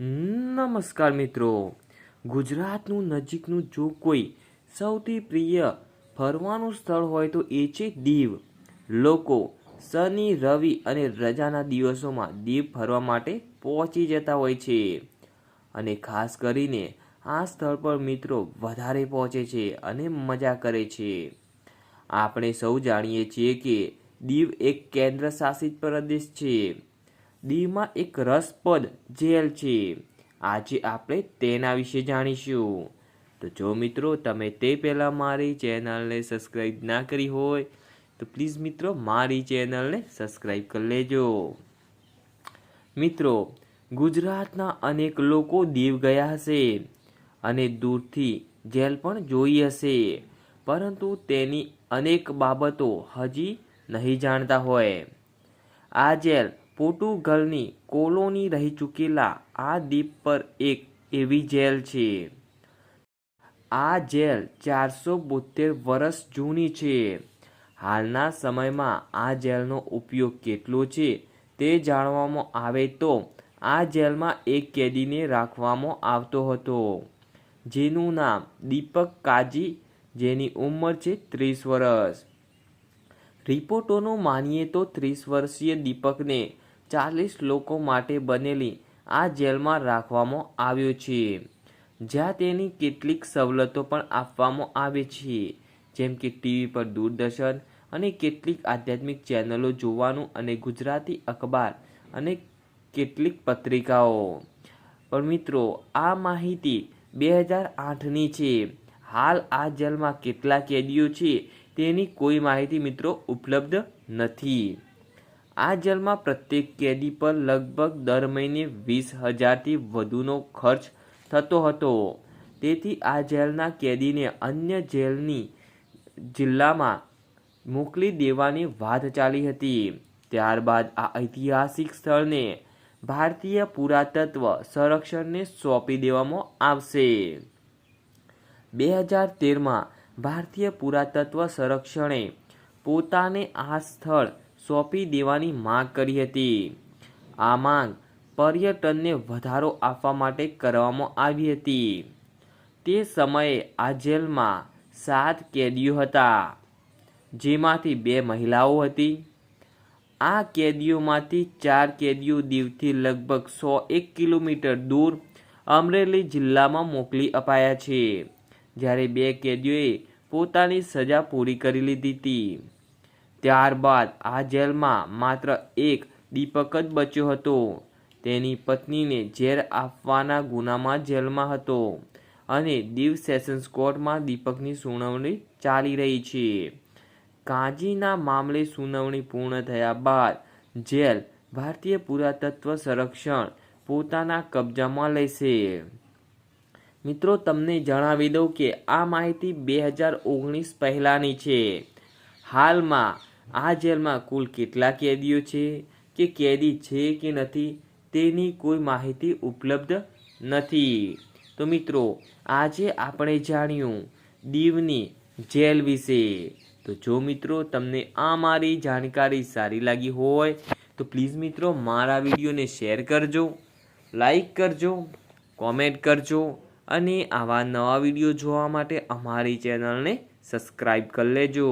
નમસ્કાર મિત્રો. ગુજરાતનું નજીકનું જો કોઈ સૌથી પ્રિય ફરવાનું સ્થળ હોય તો એ છે દીવ. લોકો શનિ, રવિ અને રજાના દિવસોમાં દીવ ફરવા માટે પહોંચી જતા હોય છે. અને ખાસ કરીને આ સ્થળ પર મિત્રો વધારે પહોંચે છે અને મજા કરે છે. આપણે સૌ જાણીએ છીએ કે દીવ એક કેન્દ્ર શાસિત પ્રદેશ છે. દીવમાં એક રસપ્રદ જેલ છે. આજે આપણે તેના વિશે જાણીશું. તો જો મિત્રો, તમે તે પહેલાં મારી ચેનલને સબસ્ક્રાઈબ ના કરી હોય, તો પ્લીઝ મિત્રો, મારી ચેનલને સબસ્ક્રાઈબ કરી લેજો. મિત્રો, ગુજરાતના અનેક લોકો દીવ ગયા હશે અને દૂરથી જેલ પણ જોઈ હશે. પરંતુ તેની અનેક બાબતો હજી નહીં જાણતા હોય. આ જેલ પોર્ટુગલની કોલોની રહી ચૂકેલા આ દ્વીપ પર એક એવી જેલ છે. આ જેલ ચારસો બોતેર વર્ષ જૂની છે. હાલના સમયમાં આ જેલનો ઉપયોગ કેટલો છે તે જાણવામાં આવે તો આ જેલમાં એક કેદીને રાખવામાં આવતો હતો, જેનું નામ દીપક કાજી, જેની ઉંમર છે ત્રીસ વર્ષ રિપોર્ટોનું માનીએ તો ત્રીસ વર્ષીય દીપકને ચાલીસ લોકો માટે બનેલી આ જેલમાં રાખવામાં આવ્યો છે. જ્યાં તેની કેટલીક સવલતો પણ આપવામાં આવે છે. જેમ કે ટીવી પર દૂરદર્શન અને કેટલીક આધ્યાત્મિક ચેનલો જોવાનું અને ગુજરાતી અખબાર અને કેટલીક પત્રિકાઓ. પણ મિત્રો, આ માહિતી બે હજાર આઠની છે. હાલ આ જેલમાં કેટલા કેદીઓ છે તેની કોઈ માહિતી મિત્રો ઉપલબ્ધ નથી. આ જેલમાં પ્રત્યેક કેદી પર લગભગ દર મહિને વીસ હજારથી વધુનો ખર્ચ થતો હતો. તેથી આ જેલના કેદીને અન્ય જેલની જિલ્લામાં મોકલી દેવાની વાત ચાલી હતી. ત્યારબાદ આ ઐતિહાસિક સ્થળને ભારતીય પુરાતત્વ સંરક્ષણને સોંપી દેવામાં આવશે. બે હજાર તેરમાં ભારતીય પુરાતત્વ સંરક્ષણે પોતાને આ સ્થળ સોંપી દેવાની માંગ કરી હતી. આ માંગ પર્યટનને વધારો આપવા માટે કરવામાં આવી હતી. તે સમયે આ જેલમાં સાત કેદીઓ હતા, જેમાંથી બે મહિલાઓ હતી. આ કેદીઓમાંથી ચાર કેદીઓ દીવથી લગભગ સો એક કિલોમીટર દૂર અમરેલી જિલ્લામાં મોકલી અપાયા છે. જ્યારે બે કેદીઓએ પોતાની સજા પૂરી કરી લીધી હતી. ત્યારબાદ આ જેલમાં માત્ર એક દીપક જ બચ્યો હતો. તેની પત્નીને ઝેર આપવાના ગુનામાં જેલમાં હતો અને દીવ સેશન્સ કોર્ટમાં દીપકની સુનાવણી ચાલી રહી છે. કાંજીના મામલે સુનાવણી પૂર્ણ થયા બાદ જેલ ભારતીય પુરાતત્વ સંરક્ષણ પોતાના કબજામાં લેશે. મિત્રો, તમને જણાવી દઉં કે આ માહિતી બે હજાર ઓગણીસ પહેલાંની છે. હાલમાં આ જેલમાં કુલ કેટલા કેદીઓ છે કે કેદી છે કે નથી તેની કોઈ માહિતી ઉપલબ્ધ નથી. તો મિત્રો, આજે આપણે જાણ્યું દીવની જેલ વિશે. તો જો મિત્રો, તમને આ મારી જાણકારી સારી લાગી હોય, તો પ્લીઝ મિત્રો, મારા વિડીયોને શેર કરજો, લાઈક કરજો, કોમેન્ટ કરજો, અને આવા નવા વીડિયો જોવા માટે અમારી ચેનલને સબસ્ક્રાઈબ કરી લેજો.